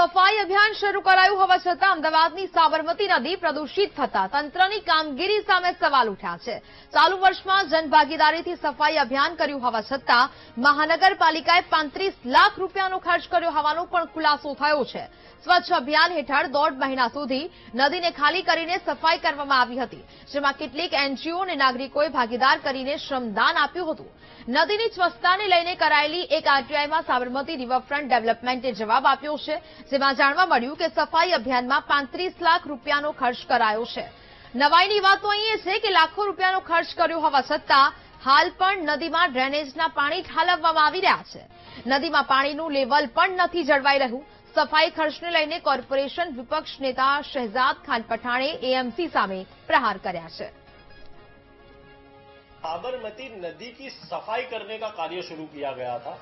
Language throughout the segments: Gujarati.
સફાઈ અભિયાન શરૂ કરાયું હોવા છતાં અમદાવાદની સાબરમતી નદી પ્રદૂષિત થતા તંત્રની કામગીરી સામે સવાલ ઉઠ્યા છે. ચાલુ વર્ષમાં જનભાગીદારીથી સફાઈ અભિયાન કર્યું હોવા છતાં મહાનગરપાલિકાએ પાંત્રીસ લાખ રૂપિયાનો ખર્ચ કર્યો હોવાનો પણ ખુલાસો થયો છે. સ્વચ્છ અભિયાન હેઠળ દોઢ મહિના સુધી નદીને ખાલી કરીને સફાઈ કરવામાં આવી હતી, જેમાં કેટલીક એનજીઓ અને નાગરિકોએ ભાગીદાર કરીને શ્રમદાન આપ્યું હતું. નદીની સ્વચ્છતાને લઈને કરાયેલી એક આરટીઆઈમાં સાબરમતી રિવરફ્રન્ટ ડેવલપમેન્ટે જવાબ આપ્યો છે જેમાં જાણવા મળ્યું કે સફાઈ અભિયાનમાં પાંત્રીસ લાખ રૂપિયાનો ખર્ચ કરાયો છે નવાઈની વાત તો અહીં એ છે કે લાખો રૂપિયાનો ખર્ચ કર્યો હોવા છતાં હાલ પણ નદીમાં ડ્રેનેજના પાણી ઠાલવવામાં આવી રહ્યા છે નદીમાં પાણીનું લેવલ પણ નથી જળવાઈ રહ્યું સફાઈ ખર્ચને લઈને કોર્પોરેશન વિપક્ષ નેતા શહેજાદ ખાન પઠાણે એએમસી સામે પ્રહાર કર્યા છે साबरमती नदी की सफाई करने का कार्य शुरू किया गया था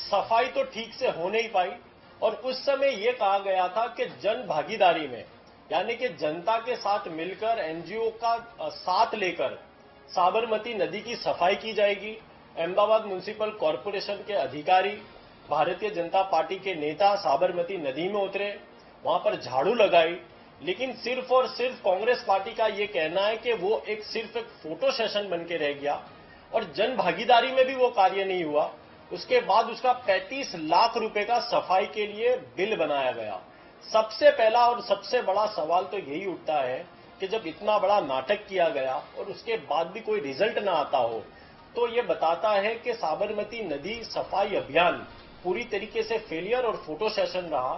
सफाई तो ठीक से हो नहीं पाई और उस समय ये कहा गया था कि जन भागीदारी में, यानी कि जनता के साथ मिलकर एनजीओ का साथ लेकर साबरमती नदी की सफ़ाई की जाएगी। अहमदाबाद म्यूनिसिपल कॉरपोरेशन के अधिकारी, भारतीय जनता पार्टी के नेता साबरमती नदी में उतरे, वहाँ पर झाड़ू लगाई। लेकिन सिर्फ़ और सिर्फ़ कांग्रेस पार्टी का ये कहना है कि वो एक सिर्फ़ एक फ़ोटो सेशन बन के रह गया और जन भागीदारी में भी वो कार्य नहीं हुआ। उसके बाद उसका 35 लाख रुपए का सफ़ाई के लिए बिल बनाया गया। सबसे पहला और सबसे बड़ा सवाल तो यही उठता है कि जब इतना बड़ा नाटक किया गया और उसके बाद भी कोई रिज़ल्ट ना आता हो तो ये बताता है कि साबरमती नदी सफ़ाई अभियान पूरी तरीके से फेलियर और फ़ोटो सेशन रहा